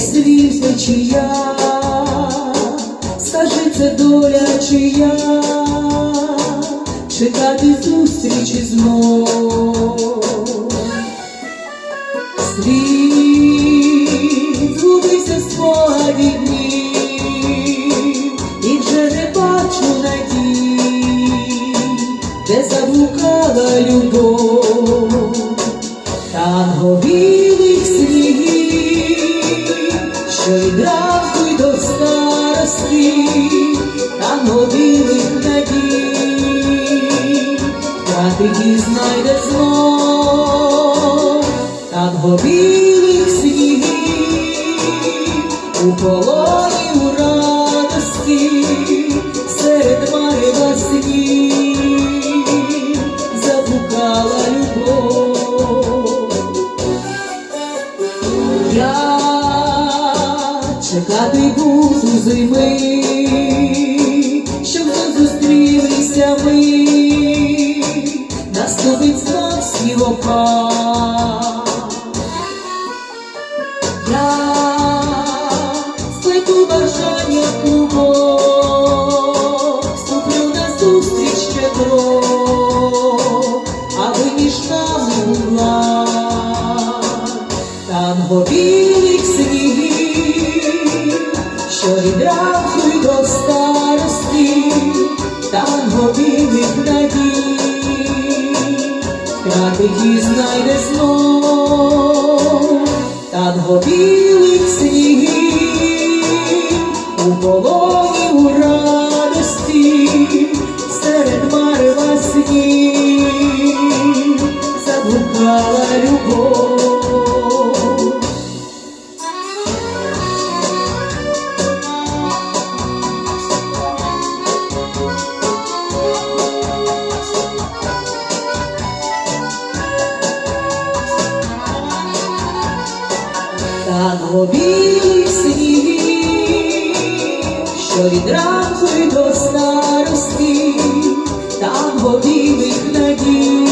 Твоїх слів течія, скажи, це доля чия, чекати зустрічі знов. Світ згубився спогадів днів, і вже не бачу надій, де заблукала любов, білих снігів, що від ранку й до старості, танго білих надій, Крати знайде знов, танго білих снігів, у полоні у радості, чекати буду зими, щоб ми зустрілися ми, наступить знов снігопад. Я сплету бажання клубок, білих надій, Крапики знайде знов, танго білих снігів, у полоні у радості, серед марева снів, заблукала любов. Танго білих снігів, що від ранку й до старості, танго білих надій,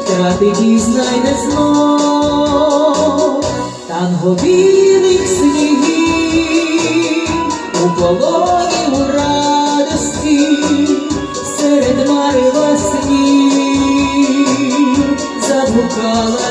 втрати знайде знов, танго білих снігів, у полоні у радості, серед марева снів, заблукала